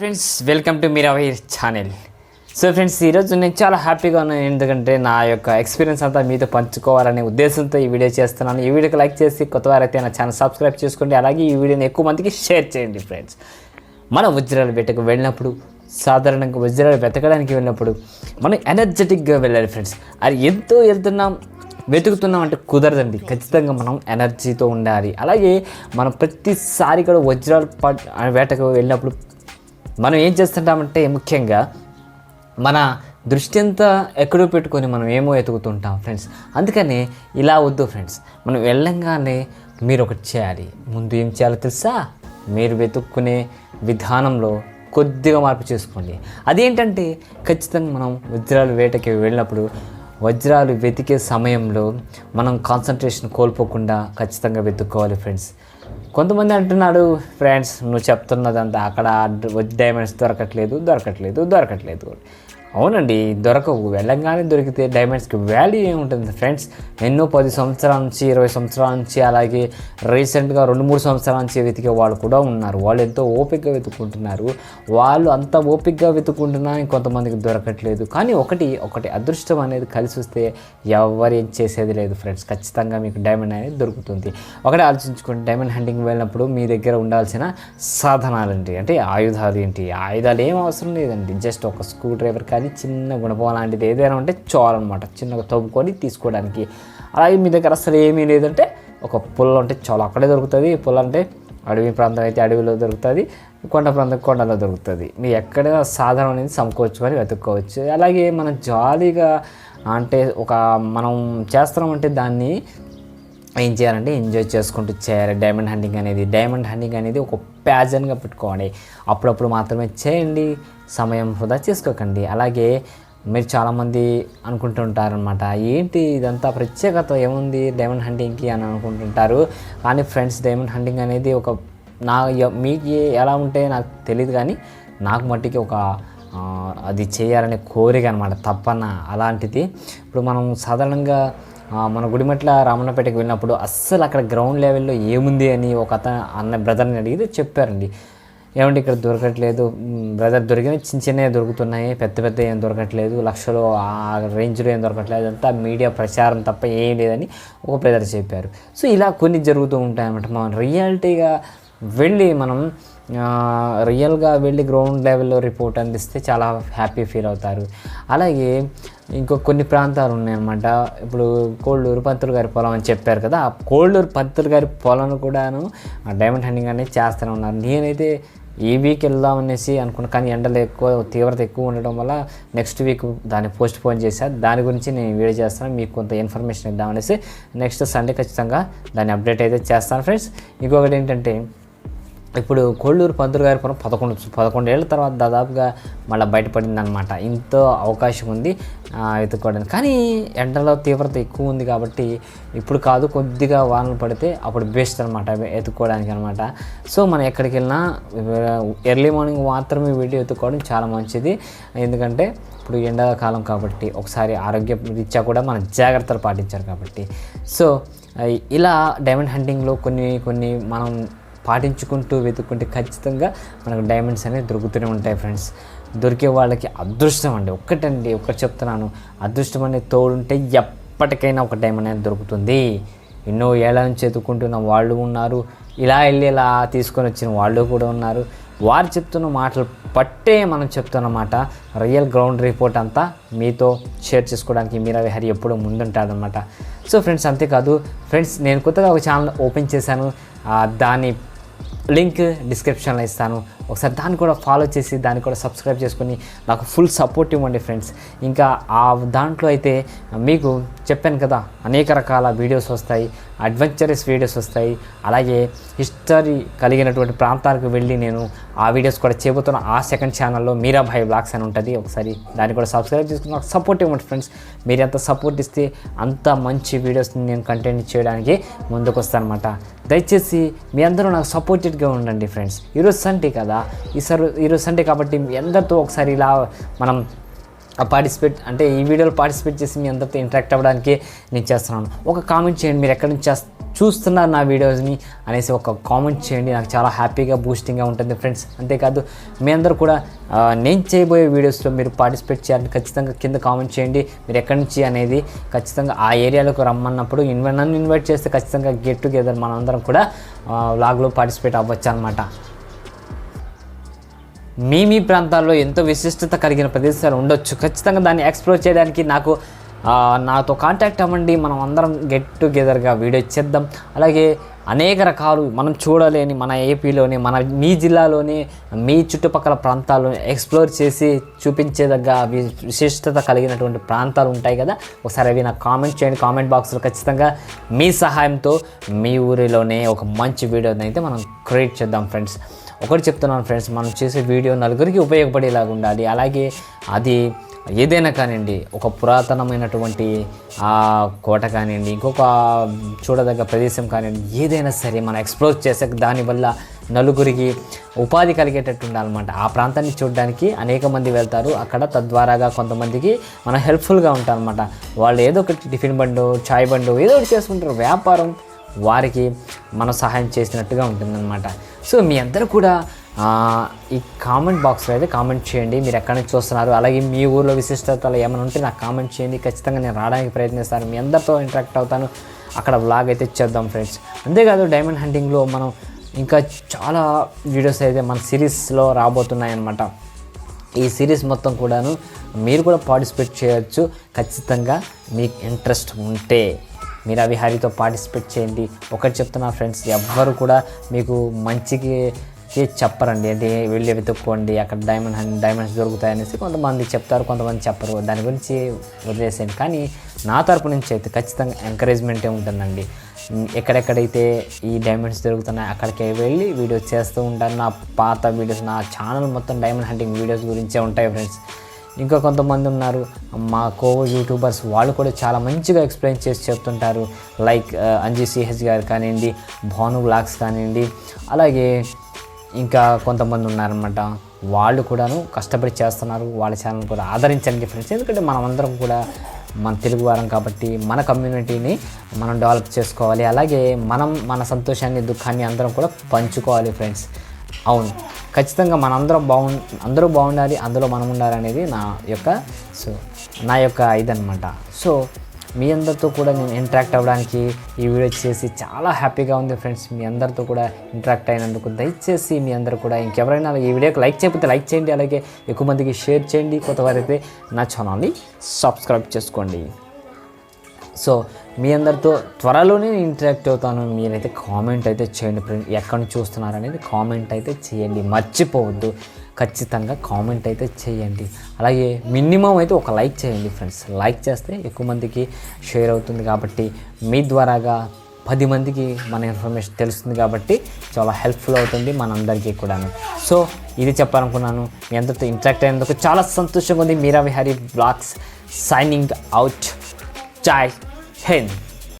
Friends welcome to మీరావై channel so friends ఈరోజు నేను చాలా హ్యాపీగా ఉన్నాను. ఎందుకంటే నా యొక్క ఎక్స్పీరియన్స్ అంతా మీతో పంచుకోవాలనే ఉద్దేశంతో ఈ వీడియో చేస్తున్నాను. ఈ వీడియోకి లైక్ చేసి కొత్త వారైతే నా ఛానల్ సబ్స్క్రైబ్ చేసుకోండి. అలాగే ఈ వీడియోని ఎక్కువ మందికి షేర్ చేయండి ఫ్రెండ్స్. మన వజ్రాల వేటకు వెళ్ళినప్పుడు సాధారణంగా వజ్రాలు వెతకడానికి వెళ్ళినప్పుడు మనం ఎనర్జెటిక్గా వెళ్ళాలి ఫ్రెండ్స్. అది ఎంతో వెళ్తున్నాం వెతుకుతున్నాం అంటే కుదరదండి. ఖచ్చితంగా మనం ఎనర్జీతో ఉండాలి. అలాగే మనం ప్రతిసారి కూడా వజ్రాలు వేటకు వెళ్ళినప్పుడు మనం ఏం చేస్తుంటామంటే ముఖ్యంగా మన దృష్టి అంతా ఎక్కడో పెట్టుకొని మనం ఏమో ఎతుకుతుంటాం ఫ్రెండ్స్ అందుకని ఇలా వద్దు ఫ్రెండ్స్ మనం వెళ్ళంగానే మీరు ఒకటి చేయాలి. ముందు ఏం చేయాలో తెలుసా? మీరు వెతుక్కునే విధానంలో కొద్దిగా మార్పు చేసుకోండి. అదేంటంటే ఖచ్చితంగా మనం వజ్రాలు వేటకి వెళ్ళినప్పుడు వజ్రాలు వెతికే సమయంలో మనం కాన్సన్ట్రేషన్ కోల్పోకుండా ఖచ్చితంగా వెతుక్కోవాలి ఫ్రెండ్స్ కొంతమంది అంటున్నాడు ఫ్రెండ్స్ నువ్వు చెప్తున్నదంతా అక్కడ డైమండ్స్ దొరకట్లేదు దొరకట్లేదు దొరకట్లేదు అవునండి దొరకవు. వెళ్ళంగానే దొరికితే డైమండ్స్కి వాల్యూ ఏముంటుంది ఫ్రెండ్స్ ఎన్నో పది సంవత్సరాల నుంచి ఇరవై సంవత్సరాల నుంచి అలాగే రీసెంట్గా రెండు మూడు సంవత్సరాల నుంచి వెతికే వాళ్ళు కూడా ఉన్నారు. వాళ్ళు ఎంతో ఓపికగా వెతుక్కుంటున్నారు. వాళ్ళు అంత ఓపికగా వెతుక్కుంటున్నా కొంతమందికి దొరకట్లేదు. కానీ ఒకటి ఒకటి అదృష్టం అనేది కలిసి వస్తే ఎవరు ఏం చేసేది లేదు ఫ్రెండ్స్ ఖచ్చితంగా మీకు డైమండ్ అనేది దొరుకుతుంది. ఒకటి ఆలోచించుకోండి డైమండ్ హంటింగ్ వెళ్ళినప్పుడు మీ దగ్గర ఉండాల్సిన సాధనాలు ఏంటి? అంటే ఆయుధాలు ఏంటి? ఆయుధాలు ఏం అవసరం లేదండి. జస్ట్ ఒక స్క్రూ డ్రైవర్ కానీ చిన్న గుణపం లాంటిది ఏదైనా ఉంటే చాలన్నమాట. చిన్నగా తవ్వుకొని తీసుకోవడానికి. అలాగే మీ దగ్గర అసలు ఏమీ లేదంటే ఒక పుల్ల ఉంటే చాలా. అక్కడే దొరుకుతుంది. పుల్ల అంటే అడవి ప్రాంతం అయితే అడవిలో దొరుకుతుంది. కొండ ప్రాంతం కొండలో దొరుకుతుంది. మీరు ఎక్కడ సాధనం అనేది సమకూర్చుకొని వెతుక్కోవచ్చు. అలాగే మనం జాలీగా అంటే ఒక మనం చేస్తున్నామంటే దాన్ని ఏం చేయాలంటే ఎంజాయ్ చేసుకుంటూ చేయాలి. డైమండ్ హంటింగ్ అనేది డైమండ్ హంటింగ్ అనేది ఒక ప్యాజన్గా పెట్టుకోండి అప్పుడప్పుడు మాత్రమే చేయండి. సమయం వృధా చేసుకోకండి. అలాగే మీరు చాలామంది అనుకుంటుంటారనమాట ఏంటి ఇదంతా ప్రత్యేకత? ఏముంది డైమండ్ హంటింగ్కి అని అనుకుంటుంటారు. కానీ ఫ్రెండ్స్ డైమండ్ హంటింగ్ అనేది ఒక నా మీకు ఎలా ఉంటే నాకు తెలియదు కానీ నాకు మట్టికి ఒక అది చేయాలనే కోరిక అనమాట తప్పన అలాంటిది. ఇప్పుడు మనం సాధారణంగా మన గుడిమెట్ల రామన్నపేటకి వెళ్ళినప్పుడు అస్సలు అక్కడ గ్రౌండ్ లెవెల్లో ఏముంది అని ఒక అతను అన్న బ్రదర్ని అడిగితే చెప్పారండి. ఏమంటే ఇక్కడ దొరకట్లేదు? బ్రదర్ దొరికిన చిన్న చిన్నవి దొరుకుతున్నాయి పెద్ద పెద్ద ఏం దొరకట్లేదు లక్షలు ఆ రేంజ్లో ఏం దొరకట్లేదు అంతా మీడియా ప్రచారం తప్ప ఏం లేదని ఒక బ్రదర్ చెప్పారు. సో ఇలా కొన్ని జరుగుతూ ఉంటాయి అన్నమాట మనం రియాలిటీగా వెళ్ళి మనం రియల్గా వెళ్ళి గ్రౌండ్ లెవెల్లో రిపోర్ట్ అందిస్తే చాలా హ్యాపీ ఫీల్ అవుతారు. అలాగే ఇంకో కొన్ని ప్రాంతాలు ఉన్నాయన్నమాట. ఇప్పుడు కోళ్ళూరు పంతులు గారి పొలం అని చెప్పారు కదా ఆ కోళ్ళూరు పంతులు గారి పొలం కూడాను ఆ డైమండ్ హండింగ్ అనేది చేస్తూనే ఉన్నారు. నేనైతే ఈ వీక్ వెళ్దాం అనేసి అనుకున్నా కానీ ఎండలు ఎక్కువ తీవ్రత ఎక్కువ ఉండడం వల్ల నెక్స్ట్ వీక్ దాన్ని పోస్ట్ పోన్ చేశా. దాని గురించి నేను వీడియో చేస్తాను మీకు కొంత ఇన్ఫర్మేషన్ ఇద్దామనేసి నెక్స్ట్ సండే ఖచ్చితంగా దాన్ని అప్డేట్ అయితే చేస్తాను ఫ్రెండ్స్ ఇంకొకటి ఏంటంటే ఇప్పుడు కోళ్ళూరు పంతులు గారి పురం పదకొండు ఏళ్ళ తర్వాత దాదాపుగా మళ్ళీ బయటపడింది అనమాట ఇంతో అవకాశం ఉంది వెతుక్కోవడానికి కానీ ఎండలో తీవ్రత ఎక్కువ ఉంది కాబట్టి ఇప్పుడు కాదు కొద్దిగా వానలు పడితే అప్పుడు బెస్ట్ అనమాట ఎత్తుకోవడానికి అనమాట సో మనం ఎక్కడికి వెళ్ళినా ఎర్లీ మార్నింగ్ మాత్రమే వీడియో ఎత్తుకోవడం చాలా మంచిది. ఎందుకంటే ఇప్పుడు ఎండాకాలం కాబట్టి ఒకసారి ఆరోగ్య రీత్యా కూడా మనం జాగ్రత్తలు పాటించారు కాబట్టి. సో ఇలా డైమండ్ హంటింగ్లో కొన్ని కొన్ని మనం పాటించుకుంటూ వెతుక్కుంటే ఖచ్చితంగా మనకు డైమండ్స్ అనేవి దొరుకుతూనే ఉంటాయి ఫ్రెండ్స్ దొరికే వాళ్ళకి అదృష్టం అండి. ఒక్కటండి ఒక్కటి చెప్తున్నాను. అదృష్టం అనేది తోడుంటే ఎప్పటికైనా ఒక డైమండ్ అనేది దొరుకుతుంది. ఎన్నో ఏళ్ళ నుంచి ఎత్తుకుంటున్న వాళ్ళు ఉన్నారు. ఇలా వెళ్ళి ఇలా తీసుకొని వచ్చిన వాళ్ళు కూడా ఉన్నారు. వారు చెప్తున్న మాటలు పట్టే మనం చెప్తున్నమాట రియల్ గ్రౌండ్ రిపోర్ట్ అంతా మీతో షేర్ చేసుకోవడానికి మీరా విహారీ ఎప్పుడూ ముందుంటాడనమాట సో ఫ్రెండ్స్ అంతేకాదు ఫ్రెండ్స్ నేను కొత్తగా ఒక ఛానల్ ఓపెన్ చేశాను. దాని లింక్ డిస్క్రిప్షన్లో ఇస్తాను. ఒకసారి దాన్ని కూడా ఫాలో చేసి దాన్ని కూడా సబ్స్క్రైబ్ చేసుకుని నాకు ఫుల్ సపోర్ట్ ఇవ్వండి ఫ్రెండ్స్ ఇంకా ఆ దాంట్లో అయితే మీకు చెప్పాను కదా అనేక రకాల వీడియోస్ వస్తాయి అడ్వెంచరస్ వీడియోస్ వస్తాయి. అలాగే హిస్టరీ కలిగినటువంటి ప్రాంతాలకు వెళ్ళి నేను ఆ వీడియోస్ కూడా చేయబోతున్న ఆ సెకండ్ ఛానల్లో మీరాభాయ్ బ్లాగ్స్ అని ఉంటుంది. ఒకసారి దాన్ని కూడా సబ్స్క్రైబ్ చేసుకుని నాకు సపోర్ట్ ఇవ్వండి ఫ్రెండ్స్ మీరు ఎంత సపోర్ట్ ఇస్తే అంత మంచి వీడియోస్ని నేను కంటెంట్ చేయడానికి ముందుకు వస్తానమాట అనమాట దయచేసి మీ అందరూ నాకు సపోర్టెడ్గా ఉండండి ఫ్రెండ్స్. ఈరోజు సండే కదా. ఈసారి ఈరోజు సండే కాబట్టి మీ అందరితో ఒకసారి ఇలా మనం పార్టిసిపేట్ అంటే ఈ వీడియోలో పార్టిసిపేట్ చేసి మీ అందరితో ఇంటరాక్ట్ అవ్వడానికి నేను చేస్తున్నాను. ఒక కామెంట్ చేయండి. మీరు ఎక్కడి నుంచి చేస్తారు చూస్తున్నారు నా వీడియోస్ని అనేసి ఒక కామెంట్ చేయండి. నాకు చాలా హ్యాపీగా బూస్టింగ్గా ఉంటుంది ఫ్రెండ్స్. అంతేకాదు మీ అందరూ కూడా నేను చేయబోయే వీడియోస్లో మీరు పార్టిసిపేట్ చేయాలని ఖచ్చితంగా కింద కామెంట్ చేయండి. మీరు ఎక్కడి నుంచి అనేది ఖచ్చితంగా ఆ ఏరియాలోకి రమ్మన్నప్పుడు ఇన్వ నన్ను ఇన్వైట్ చేస్తే ఖచ్చితంగా గెట్ టుగెదర్ మనందరం కూడా వ్లాగ్లో పార్టిసిపేట్ అవ్వచ్చు అనమాట మీ మీ ప్రాంతాల్లో ఎంతో విశిష్టత కలిగిన ప్రదేశాలు ఉండొచ్చు. ఖచ్చితంగా దాన్ని ఎక్స్ప్లోర్ చేయడానికి నాకు నాతో కాంటాక్ట్ అవ్వండి మనం అందరం గెట్ టుగెదర్గా వీడియో చేద్దాం. అలాగే అనేక రకాలు మనం చూడలేని మన ఏపీలోని మన మీ జిల్లాలోని మీ చుట్టుపక్కల ప్రాంతాలు ఎక్స్ప్లోర్ చేసి చూపించేదగ్గ విశిష్టత కలిగినటువంటి ప్రాంతాలు ఉంటాయి కదా. ఒకసారి అవి నాకు కామెంట్ చేయండి. కామెంట్ బాక్స్లో ఖచ్చితంగా మీ సహాయంతో మీ ఊరిలోనే ఒక మంచి వీడియోని అయితే మనం క్రియేట్ చేద్దాం ఫ్రెండ్స్ ఒకటి చెప్తున్నాను ఫ్రెండ్స్ మనం చేసే వీడియో నలుగురికి ఉపయోగపడేలాగా ఉండాలి. అలాగే అది ఏదైనా కానివ్వండి ఒక పురాతనమైనటువంటి ఆ కోట కానివ్వండి ఇంకొక చూడదగ్గ ప్రదేశం కానివ్వండి ఏదైనా సరే మనం ఎక్స్ప్లోర్ చేసే దానివల్ల నలుగురికి ఉపాధి కలిగేటట్టు ఉండాలన్నమాట. ఆ ప్రాంతాన్ని చూడడానికి అనేక మంది వెళ్తారు. అక్కడ తద్వారాగా కొంతమందికి మనం హెల్ప్ఫుల్గా ఉంటారన్నమాట. వాళ్ళు ఏదో ఒకటి టిఫిన్ బండు చాయ్ బండు ఏదో ఒకటి చేసుకుంటారు. వ్యాపారం వారికి మనం సహాయం చేసినట్టుగా ఉంటుందన్నమాట. సో మీ అందరూ కూడా ఈ కామెంట్ బాక్స్లో అయితే కామెంట్ చేయండి. మీరు ఎక్కడి నుంచి చూస్తున్నారు? అలాగే మీ ఊర్లో విశిష్టతలు ఏమైనా ఉంటే నాకు కామెంట్ చేయండి. ఖచ్చితంగా నేను రావడానికి ప్రయత్నిస్తాను. మీ అందరితో ఇంటరాక్ట్ అవుతాను. అక్కడ వ్లాగ్ అయితే చేద్దాం ఫ్రెండ్స్ అంతేకాదు డైమండ్ హంటింగ్లో మనం ఇంకా చాలా వీడియోస్ అయితే మన సిరీస్లో రాబోతున్నాయన్నమాట. ఈ సిరీస్ మొత్తం కూడాను మీరు కూడా పార్టిసిపేట్ చేయొచ్చు. ఖచ్చితంగా మీకు ఇంట్రెస్ట్ ఉంటే మీరు అవి హరితో పార్టిసిపేట్ చేయండి. ఒకటి చెప్తున్నా ఫ్రెండ్స్ ఎవ్వరు కూడా మీకు మంచికి కి చెప్పరండి అంటే వెళ్ళి వెతుక్కోండి అక్కడ డైమండ్ హన్ డైమండ్స్ దొరుకుతాయి అనేసి కొంతమంది చెప్తారు కొంతమంది చెప్పరు. దాని గురించి వదిలేసాను కానీ నా తరపు నుంచి అయితే ఖచ్చితంగా ఎంకరేజ్మెంటే ఉంటుందండి. ఎక్కడెక్కడైతే ఈ డైమండ్స్ దొరుకుతున్నాయి అక్కడికి వెళ్ళి వీడియోస్ చేస్తూ ఉంటాను. నా పాత వీడియోస్ నా ఛానల్ మొత్తం డైమండ్ హంటింగ్ వీడియోస్ గురించే ఉంటాయి ఫ్రెండ్స్. ఇంకా కొంతమంది ఉన్నారు. మా కో యూట్యూబర్స్ వాళ్ళు కూడా చాలా మంచిగా ఎక్స్ప్లెయిన్ చేసి చెప్తుంటారు. లైక్ అంజీ సిహెచ్ గారు కానివ్వండి భాను బ్లాగ్స్ కానివ్వండి అలాగే ఇంకా కొంతమంది ఉన్నారనమాట వాళ్ళు కూడాను కష్టపడి చేస్తున్నారు. వాళ్ళ ఛానల్ కూడా ఆదరించండి ఫ్రెండ్స్ ఎందుకంటే మనమందరం కూడా మన తెలుగు వారం కాబట్టి మన కమ్యూనిటీని మనం డెవలప్ చేసుకోవాలి. అలాగే మనం మన సంతోషాన్ని దుఃఖాన్ని అందరం కూడా పంచుకోవాలి ఫ్రెండ్స్ అవును. ఖచ్చితంగా మనందరం బాగు అందరూ బాగుండాలి అందులో మనం ఉండాలి అనేది నా యొక్క సో నా యొక్క ఇదనమాట సో మీ అందరితో కూడా నేను ఇంటరాక్ట్ అవ్వడానికి ఈ వీడియో చేసి చాలా హ్యాపీగా ఉంది ఫ్రెండ్స్ మీ అందరితో కూడా ఇంటరాక్ట్ అయినందుకు దయచేసి మీ అందరూ కూడా ఇంకెవరైనా ఈ వీడియోకి లైక్ చేయకపోతే లైక్ చేయండి. అలాగే ఎక్కువ మందికి షేర్ చేయండి. కొత్తవారైతే నా ఛానల్ని సబ్స్క్రైబ్ చేసుకోండి. సో మీ అందరితో త్వరలోనే ఇంటరాక్ట్ అవుతాను. మీరైతే కామెంట్ అయితే చేయండి ఫ్రెండ్ ఎక్కడ నుంచి చూస్తున్నారు అనేది కామెంట్ అయితే చేయండి. మర్చిపోవద్దు. ఖచ్చితంగా కామెంట్ అయితే చేయండి. అలాగే మినిమం అయితే ఒక లైక్ చేయండి ఫ్రెండ్స్. లైక్ చేస్తే ఎక్కువ మందికి షేర్ అవుతుంది కాబట్టి మీ ద్వారాగా పది మందికి మన ఇన్ఫర్మేషన్ తెలుస్తుంది కాబట్టి చాలా హెల్ప్ఫుల్ అవుతుంది మనందరికీ కూడాను. సో ఇది చెప్పాలనుకున్నాను. మీ అందరితో ఇంటరాక్ట్ అయినందుకు చాలా సంతోషంగా ఉంది. Meera Vihari blogs signing out. జై హింద్.